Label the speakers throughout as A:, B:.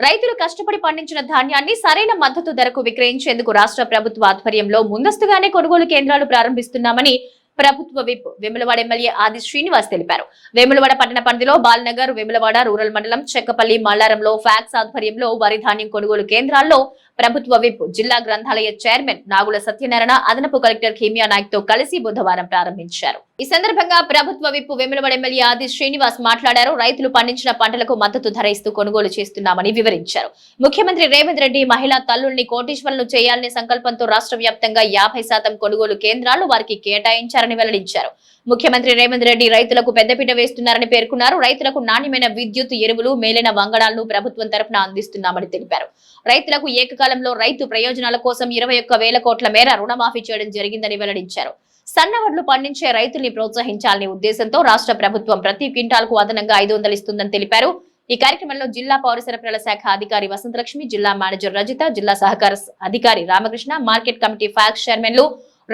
A: రైతులు కష్టపడి పండించిన ధాన్యాన్ని సరైన మద్దతు ధరకు విక్రయించేందుకు రాష్ట్ర ప్రభుత్వ ఆధ్వర్యంలో ముందస్తుగానే కొనుగోలు కేంద్రాలు ప్రారంభిస్తున్నామని ప్రభుత్వ విప్ వేములవాడ ఎమ్మెల్యే ఆది శ్రీనివాస్ తెలిపారు. వేములవాడ పట్టణ పరిధిలో బాల్నగర్ వేములవాడ రూరల్ మండలం చెక్కపల్లి మల్లారంలో ఫ్యాక్స్ ఆధ్వర్యంలో వరి ధాన్యం కొనుగోలు కేంద్రాల్లో ప్రభుత్వ విప్ జిల్లా గ్రంథాలయ చైర్మన్ నాగుల సత్యనారాయణ అదనపు కలెక్టర్ హిమియా నాయక్తో కలిసి బుధవారం ప్రారంభించారు. ఈ సందర్భంగా ప్రభుత్వ విప్పు వేములవాడ ఎమ్మెల్యే ఆది శ్రీనివాస్ మాట్లాడారు. రైతులు పండించిన పంటలకు మద్దతు ధర ఇస్తూ కొనుగోలు చేస్తున్నామని వివరించారు. ముఖ్యమంత్రి రేవంత్ రెడ్డి మహిళా తల్లుల్ని కోటీశ్వరులను చేయాలనే సంకల్పంతో రాష్ట్ర వ్యాప్తంగా యాభై శాతం కొనుగోలు కేంద్రాలు వారికి కేటాయించారని వెల్లడించారు. ముఖ్యమంత్రి రేవంత్ రెడ్డి రైతులకు పెద్దపీట వేస్తున్నారని పేర్కొన్నారు. రైతులకు నాణ్యమైన విద్యుత్ ఎరువులు మేలైన వంగడాలను ప్రభుత్వం తరఫున అందిస్తున్నామని తెలిపారు. రైతులకు ఏకకాలంలో రైతు ప్రయోజనాల కోసం ఇరవై ఒక్క వేల కోట్ల మేర రుణమాఫీ చేయడం జరిగిందని వెల్లడించారు. సన్నవడ్లు పండించే రైతుల్ని ప్రోత్సహించాలనే ఉద్దేశంతో రాష్ట్ర ప్రభుత్వం ప్రతి క్వింటాల్కు అదనంగా ఐదు వందలు ఇస్తుందని తెలిపారు. ఈ కార్యక్రమంలో జిల్లా పౌర సరఫరాల శాఖ అధికారి వసంతలక్ష్మి జిల్లా మేనేజర్ రజిత జిల్లా సహకార అధికారి రామకృష్ణ మార్కెట్ కమిటీ ఫ్యాక్స్ చైర్మన్లు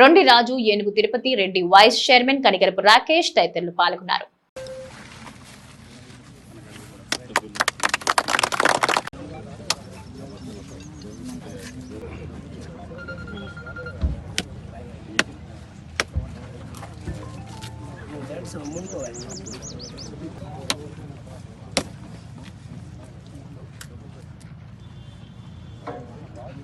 A: రొండి రాజు ఏనుగు తిరుపతి రెడ్డి వైస్ చైర్మన్ కనికరపు రాకేష్ తదితరులు పాల్గొన్నారు.
B: చూస్తే కనిపిస్తుంది ఆ, చూస్తే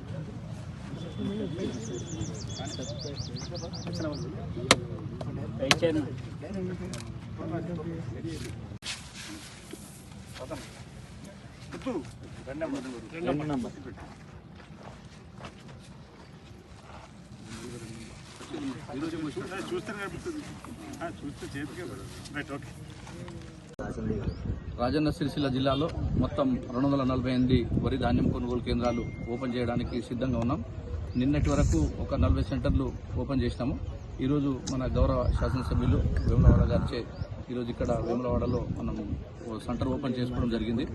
B: చేతికే పడదు రైట్
C: రాజన్న సిరిసిల్ల జిల్లాలో మొత్తం రెండు వందల నలభై ఎనిమిది వరి ధాన్యం కొనుగోలు కేంద్రాలు ఓపెన్ చేయడానికి సిద్ధంగా ఉన్నాం. నిన్నటి వరకు ఒక నలభై సెంటర్లు ఓపెన్ చేసినాము. ఈరోజు మన గౌరవ శాసనసభ్యులు వేములవాడ గారిచే ఈరోజు ఇక్కడ వేములవాడలో మనం సెంటర్ ఓపెన్ చేసుకోవడం జరిగింది.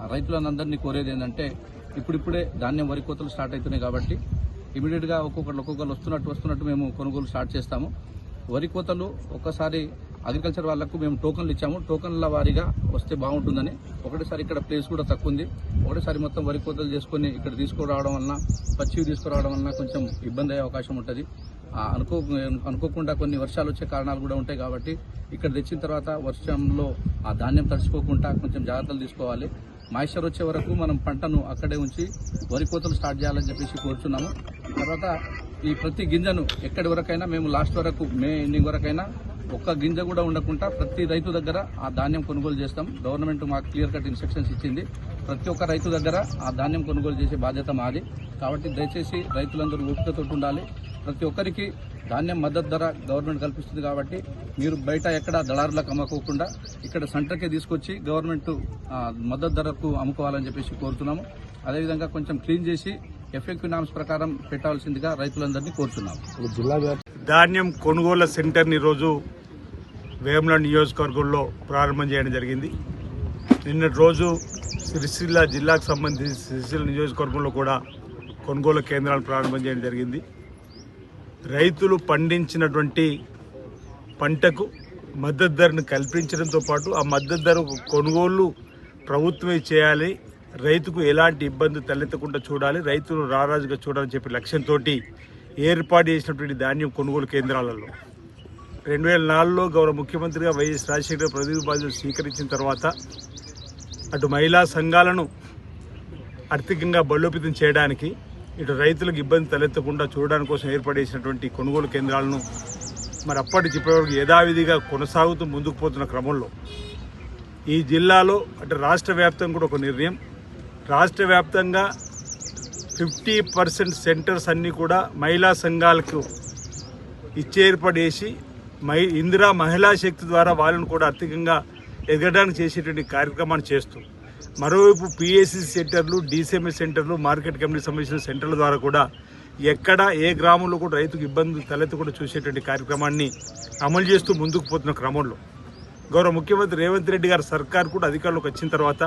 C: ఆ రైతులందరినీ కోరేది ఏంటంటే ఇప్పుడిప్పుడే ధాన్యం వరి కోతలు స్టార్ట్ అవుతున్నాయి కాబట్టి ఇమీడియట్గా ఒక్కొక్కరు ఒక్కొక్కరు వస్తున్నట్టు వస్తున్నట్టు మేము కొనుగోలు స్టార్ట్ చేస్తాము. వరి కోతలు ఒక్కసారి అగ్రికల్చర్ వాళ్ళకు మేము టోకన్లు ఇచ్చాము. టోకన్ల వారీగా వస్తే బాగుంటుందని. ఒకటేసారి ఇక్కడ ప్లేస్ కూడా తక్కువ ఉంది ఒకటేసారి మొత్తం వరి కోతలు చేసుకొని ఇక్కడ తీసుకురావడం వలన పచ్చివి తీసుకురావడం వలన కొంచెం ఇబ్బంది అయ్యే అవకాశం ఉంటుంది. అనుకో అనుకోకుండా కొన్ని వర్షాలు వచ్చే కారణాలు కూడా ఉంటాయి కాబట్టి ఇక్కడ తెచ్చిన తర్వాత వర్షంలో ఆ ధాన్యం తడిచిపోకుండా కొంచెం జాగ్రత్తలు తీసుకోవాలి. మాయిశ్చర్ వచ్చే వరకు మనం పంటను అక్కడే ఉంచి వరి కోతలు స్టార్ట్ చేయాలని చెప్పేసి కోరుచున్నాము. తర్వాత ఈ ప్రతి గింజను ఎక్కడి వరకైనా మేము లాస్ట్ వరకు మే ఎండింగ్ వరకైనా ఒక్క గింజ కూడా ఉండకుండా ప్రతి రైతు దగ్గర ఆ ధాన్యం కొనుగోలు చేస్తాం. గవర్నమెంట్ మాకు క్లియర్ కట్ ఇన్స్ట్రక్షన్స్ ఇచ్చింది. ప్రతి ఒక్క రైతు దగ్గర ఆ ధాన్యం కొనుగోలు చేసే బాధ్యత మాది. కాబట్టి దయచేసి రైతులందరూ ఓపికతో ఉండాలి. ప్రతి ఒక్కరికి ధాన్యం మద్దతు ధర గవర్నమెంట్ కల్పిస్తుంది కాబట్టి మీరు బయట ఎక్కడ దళారులకు అమ్మకోకుండా ఇక్కడ సెంటర్కే తీసుకొచ్చి గవర్నమెంట్ మద్దతు ధరకు అమ్ముకోవాలని చెప్పేసి కోరుతున్నాము. అదేవిధంగా కొంచెం క్లీన్ చేసి ఎఫెక్టివ్ నామ్స్ ప్రకారం పెట్టాల్సిందిగా రైతులందరినీ కోరుతున్నాము
B: ధాన్యం కొనుగోలు సెంటర్ని ఈరోజు వేముల నియోజకవర్గంలో ప్రారంభం చేయడం జరిగింది. నిన్నటి రోజు సిరిసిల్ల జిల్లాకు సంబంధించి సిరిసిల్ల నియోజకవర్గంలో కూడా కొనుగోలు కేంద్రాలు ప్రారంభం చేయడం జరిగింది. రైతులు పండించినటువంటి పంటకు మద్దతు ధరను కల్పించడంతో పాటు ఆ మద్దతు ధర కొనుగోలు ప్రభుత్వమే చేయాలి. రైతుకు ఎలాంటి ఇబ్బంది తలెత్తకుండా చూడాలి రైతులు రారాజుగా చూడాలని చెప్పి లక్ష్యంతో ఏర్పాటు చేసినటువంటి ధాన్యం కొనుగోలు కేంద్రాలలో. రెండు వేల నాలుగులో గౌరవ ముఖ్యమంత్రిగా వైఎస్ రాజశేఖర ప్రతిభ బాధ్యతలు స్వీకరించిన తర్వాత అటు మహిళా సంఘాలను ఆర్థికంగా బలోపేతం చేయడానికి ఇటు రైతులకు ఇబ్బంది తలెత్తకుండా చూడడానికి కోసం ఏర్పాటు చేసినటువంటి కొనుగోలు కేంద్రాలను మరి అప్పటి ఇప్పటివరకు యథావిధిగా కొనసాగుతూ ముందుకు పోతున్న క్రమంలో ఈ జిల్లాలో అంటే రాష్ట్ర వ్యాప్తంగా కూడా ఒక నిర్ణయం రాష్ట్ర వ్యాప్తంగా ఫిఫ్టీ పర్సెంట్ సెంటర్స్ అన్నీ కూడా మహిళా సంఘాలకు ఇచ్చేర్పడేసి మహి ఇందిరా మహిళా శక్తి ద్వారా వాళ్ళను కూడా అధికంగా ఎదగడానికి చేసేటువంటి కార్యక్రమాన్ని చేస్తూ మరోవైపు పిఎస్సి సెంటర్లు డిసిఎంఎస్ సెంటర్లు మార్కెట్ కమిటీకి సంబంధించిన సెంటర్ల ద్వారా కూడా ఎక్కడ ఏ గ్రామంలో కూడా రైతుకు ఇబ్బంది తలెత్తకుండా చూసేటువంటి కార్యక్రమాన్ని అమలు చేస్తూ ముందుకు పోతున్న క్రమంలో. గౌరవ ముఖ్యమంత్రి రేవంత్ రెడ్డి గారి సర్కార్ కూడా అధికారంలోకి వచ్చిన తర్వాత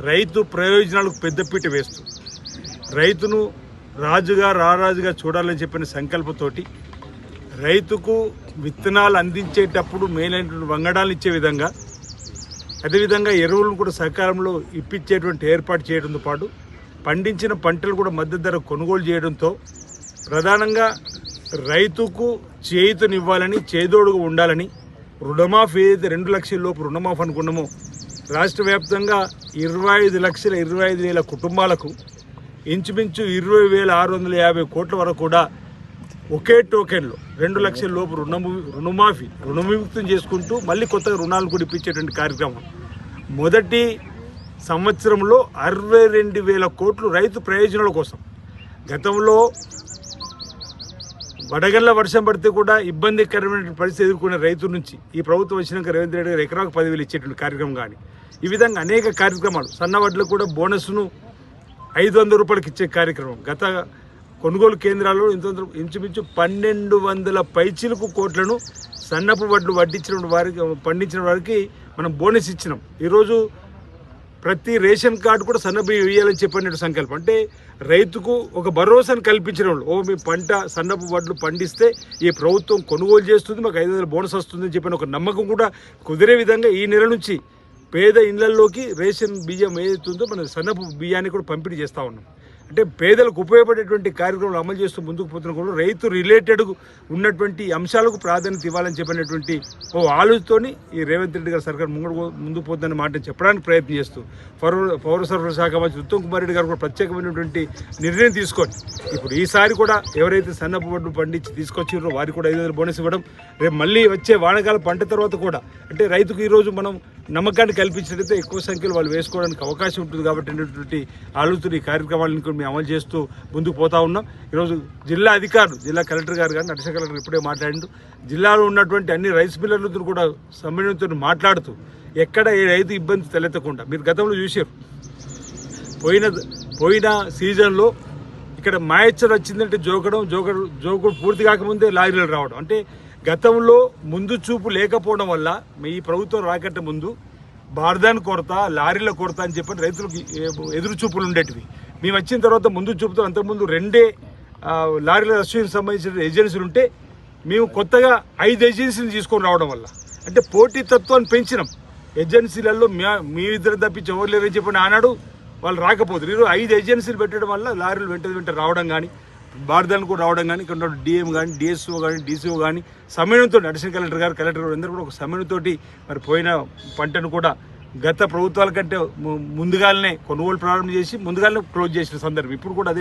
B: రైతు ప్రయోజనాలకు పెద్దపీట వేస్తూ రైతును రాజుగా రారాజుగా చూడాలని చెప్పిన సంకల్పంతోటి రైతుకు విత్తనాలు అందించేటప్పుడు మేలైనటువంటి వంగడాలు ఇచ్చే విధంగా అదేవిధంగా ఎరువులను కూడా సకాలంలో ఇప్పించేటువంటి ఏర్పాటు చేయడంతో పాటు పండించిన పంటలు కూడా మద్దతు ధర కొనుగోలు చేయడంతో ప్రధానంగా రైతుకు చేయుతనివ్వాలని చేదోడుగా ఉండాలని రుణమాఫీ ఏదైతే రెండు లక్షల లోపు రుణమాఫీ అనుకున్నామో రాష్ట్ర వ్యాప్తంగా ఇరవై ఐదు లక్షల ఇరవై ఐదు వేల కుటుంబాలకు ఇంచుమించు ఇరవై వేల ఆరు వందల యాభై కోట్ల వరకు కూడా ఒకే టోకెన్లో రెండు లక్షల లోపు రుణము రుణమాఫీ రుణవిముక్తం చేసుకుంటూ మళ్ళీ కొత్తగా రుణాలు కూడా ఇప్పించేటువంటి కార్యక్రమం. మొదటి సంవత్సరంలో అరవై రెండు వేల కోట్లు రైతు ప్రయోజనాల కోసం. గతంలో వడగళ్ళ వర్షం పడితే కూడా ఇబ్బందికరమైన పరిస్థితి ఎదుర్కొనే రైతు నుంచి ఈ ప్రభుత్వం వచ్చినాక రేవంత్ రెడ్డి గారు ఎకరాకు పదివేలు ఇచ్చేటువంటి కార్యక్రమం కానీ ఈ విధంగా అనేక కార్యక్రమాలు సన్నవడ్లకు కూడా బోనస్ను ఐదు వందల రూపాయలకి ఇచ్చే కార్యక్రమం. గత కొనుగోలు కేంద్రాల్లో ఇంత ఇంచుమించు పన్నెండు వందల పైచిలకు కోట్లను సన్నపు వడ్లు వడ్డించిన వారికి పండించిన వారికి మనం బోనస్ ఇచ్చినాం. ఈరోజు ప్రతి రేషన్ కార్డు కూడా సన్నబియ్యం వేయాలని చెప్పినట్టు సంకల్పం. అంటే రైతుకు ఒక భరోసాను కల్పించిన వాళ్ళు ఓ మీ పంట సన్నపు వడ్లు పండిస్తే ఈ ప్రభుత్వం కొనుగోలు చేస్తుంది మాకు ఐదు వందల బోనస్ వస్తుందని చెప్పిన ఒక నమ్మకం కూడా కుదిరే విధంగా ఈ నెల నుంచి పేద ఇళ్ళలోకి రేషన్ బియ్యం ఏదైతుందో మన సన్నపు బియ్యాన్ని కూడా పంపిణీ చేస్తూ ఉన్నాం. అంటే పేదలకు ఉపయోగపడేటువంటి కార్యక్రమాలు అమలు చేస్తూ ముందుకు పోతున్న కూడా రైతు రిలేటెడ్ ఉన్నటువంటి అంశాలకు ప్రాధాన్యత ఇవ్వాలని చెప్పినటువంటి ఓ ఆలోచనతోని ఈ రేవంత్ రెడ్డి గారి సర్కార్ ముందు ముందుకు పోతుందన్న మాట చెప్పడానికి ప్రయత్నం చేస్తూ పౌర పౌర సరఫరా శాఖ మంత్రి ఉత్తమ్ కుమార్ రెడ్డి గారు కూడా ప్రత్యేకమైనటువంటి నిర్ణయం తీసుకొని ఇప్పుడు ఈసారి కూడా ఎవరైతే సన్నపు వడ్లు పండించి తీసుకొచ్చిర్రో వారికి కూడా ఐదు వందల బోనస్ ఇవ్వడం రేపు మళ్ళీ వచ్చే వానకాల పంట తర్వాత కూడా అంటే రైతుకు ఈరోజు మనం నమ్మకాన్ని కల్పించినట్లయితే ఎక్కువ సంఖ్యలో వాళ్ళు వేసుకోవడానికి అవకాశం ఉంటుంది కాబట్టి అనేటువంటి ఆలోచన ఈ కార్యక్రమాలను కూడా మేము అమలు చేస్తూ ముందుకు పోతా ఉన్నాం. ఈరోజు జిల్లా అధికారులు జిల్లా కలెక్టర్ గారు కానీ నర్స కలెక్టర్ ఇప్పుడే మాట్లాడిండు. జిల్లాలో ఉన్నటువంటి అన్ని రైస్ మిల్లర్లతో కూడా సమ్మేళనంతో మాట్లాడుతూ ఎక్కడ ఏ రైతు ఇబ్బంది తలెత్తకుండా మీరు గతంలో చూసారు పోయిన పోయిన సీజన్లో ఇక్కడ మాయచ్చర్ వచ్చిందంటే జోకడం జోకడు జోకుడు పూర్తి కాకముందే లారీలు రావడం. అంటే గతంలో ముందు చూపు లేకపోవడం వల్ల ఈ ప్రభుత్వం రాకట్టే ముందు బార్దాన్ కొరత లారీల కొరత అని చెప్పి రైతులకు ఎదురు చూపులు ఉండేటివి. మేము వచ్చిన తర్వాత ముందు చూపుతో అంతకుముందు రెండే లారీల రష్యకి సంబంధించిన ఏజెన్సీలు ఉంటే మేము కొత్తగా ఐదు ఏజెన్సీలు తీసుకొని రావడం వల్ల. అంటే పోటీ తత్వాన్ని పెంచినాం. ఏజెన్సీలలో మ్యా- మీ ఇద్దరు తప్పించి ఎవరు లేరని చెప్పిన ఆనాడు వాళ్ళు రాకపోతారు ఈరోజు ఐదు ఏజెన్సీలు పెట్టడం వల్ల లారీలు వెంట వెంట రావడం కానీ బార్దాలు కూడా రావడం కానీ ఇక్కడ డిఎం కానీ డిఎస్ఓ కానీ డీసీఓ కానీ సమయంతో అడిషనల్ కలెక్టర్ గారు కలెక్టర్ గారు అందరూ కూడా ఒక సమయంతో మరి పోయిన పంటను కూడా గత ప్రభుత్వాల కంటే ముందుగానే కొనుగోలు ప్రారంభం చేసి ముందుగానే క్లోజ్ చేసిన సందర్భం. ఇప్పుడు కూడా అదే